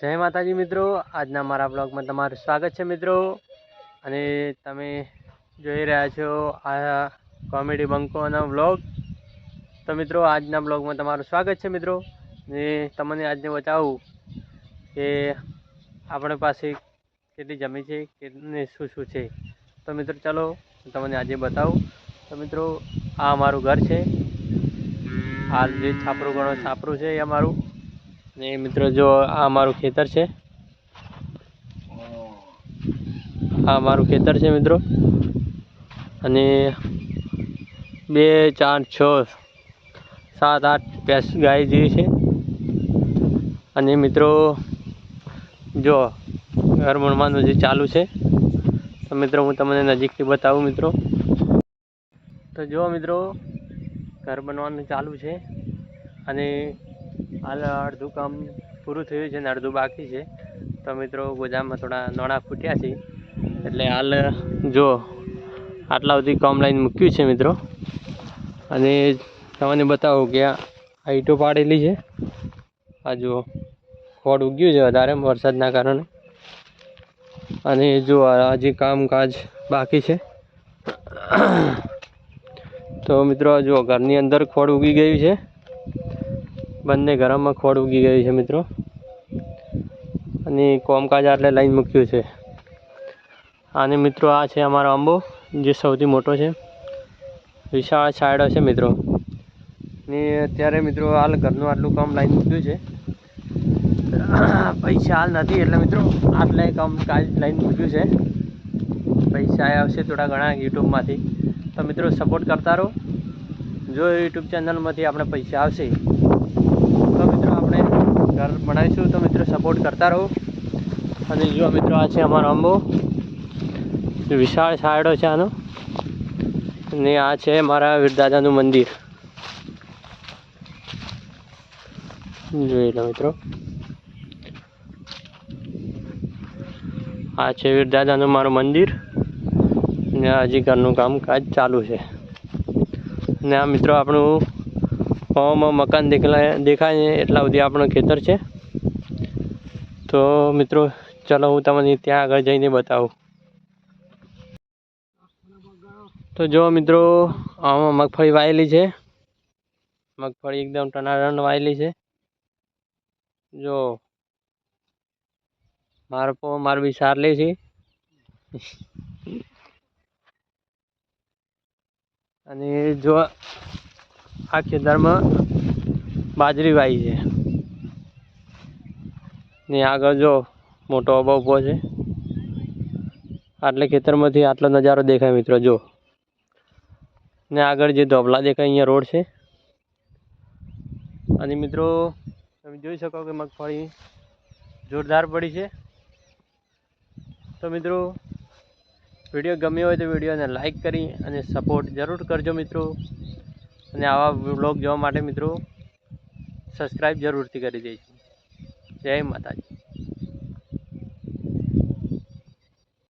જય માતાજી મિત્રો, આજના મારા બ્લોગમાં તમારું સ્વાગત છે મિત્રો. અને તમે જોઈ રહ્યા છો આ કોમેડી બંકોનો બ્લોગ તો મિત્રો, આજના બ્લોગમાં તમારું સ્વાગત છે મિત્રો. ને તમને આજને બતાવું કે આપણી પાસે કેટલી જમીન છે, કેટલી શું શું છે. તો મિત્રો, ચાલો તમને આજે બતાવું. તો મિત્રો, આ અમારું ઘર છે. આ જે છાપરું ગણો છાપરું છે એ અમારું. ને મિત્રો, જો આ મારું ખેતર છે. આ મારું ખેતર છે મિત્રો. અને બે, ચાર, છ, સાત, આઠ ભેંસ ગાય જેવી છે. અને મિત્રો, જો ઘર બનવાનું જે ચાલુ છે, તો મિત્રો, હું તમને નજીકથી બતાવું મિત્રો. તો જો મિત્રો, ઘર બનવાનું ચાલુ છે. અને હાલ અડધું કામ પૂરું થયું છે ને અડધું બાકી છે. તો મિત્રો ગોજામાં થોડા નોણા ફૂટ્યા છે. એટલે હાલ, જો, આટલા સુધી કામ લાઈન મૂક્યું છે મિત્રો. અને તમને બતાવું કે આ ઈંટો પાડેલી છે. આ જુઓ, ખોડ ઉગ્યું છે વધારે વરસાદના કારણે. અને જો હજી કામકાજ બાકી છે. તો મિત્રો જો ઘરની અંદર ખોડ ઉગી ગયું છે. બંને ગરમમાં ખોડ ઉગી ગઈ છે મિત્રો. અને કોમકાજ આટલે લાઈન મૂક્યું છે. અને મિત્રો આ છે અમારો આંબો, જે સૌથી મોટો છે. વિશાળ છાયડો છે મિત્રો. ને અત્યારે મિત્રો હાલ ઘરનું આટલું કામ લાઈન મૂક્યું છે. પૈસા હાલ નથી એટલે મિત્રો આટલે કામ કાજ લાઈન મૂક્યું છે. પૈસા આવશે થોડા ઘણા યુટ્યુબમાંથી. તો મિત્રો સપોર્ટ કરતા રહો. જો યુટ્યુબ ચેનલમાંથી આપણે પૈસા આવશે ઘર બનાવીશું. તો મિત્રો સપોર્ટ કરતા રહો. અને જો મિત્રો આ છે અમારો આંબો વિશાળ સાયડો છે આનો. અને આ છે મારા વીરદાદાનું મંદિર. જોઈ લો મિત્રો. આ છે વીરદાદાનું મારું મંદિર. ને હજી ઘરનું કામકાજ ચાલુ છે. ને આ મિત્રો આપણું પવનમાં મકાન દેખાય દેખાય એટલા સુધી આપણું ખેતર છે. તો મિત્રો, ચાલો હું તમને ત્યાં આગળ જઈને બતાવું. તો જો મિત્રો, આમાં મગફળી વાયેલી છે. મગફળી એકદમ ટનાટન વાયેલી છે. જો, મારો પો, માર બી સાર લે છે. અને જો આ ખેતરમાં બાજરી વાવી છે. ને આગળ જો મોટો અબો ઊભો છે. આટલે ખેતરમાંથી આટલો નજારો દેખાય મિત્રો, જો. ને આગળ જે ધોબલા દેખાય અહીંયા રોડ છે. અને મિત્રો, તમે જોઈ શકો કે મગફળી જોરદાર પડી છે. તો મિત્રો, વીડિયો ગમ્યો હોય તો વિડીયોને લાઈક કરી અને સપોર્ટ જરૂર કરજો મિત્રો. અને આવા બ્લોગ જોવા માટે મિત્રો સબસ્ક્રાઈબ જરૂરથી કરી દેજો. જય માતાજી.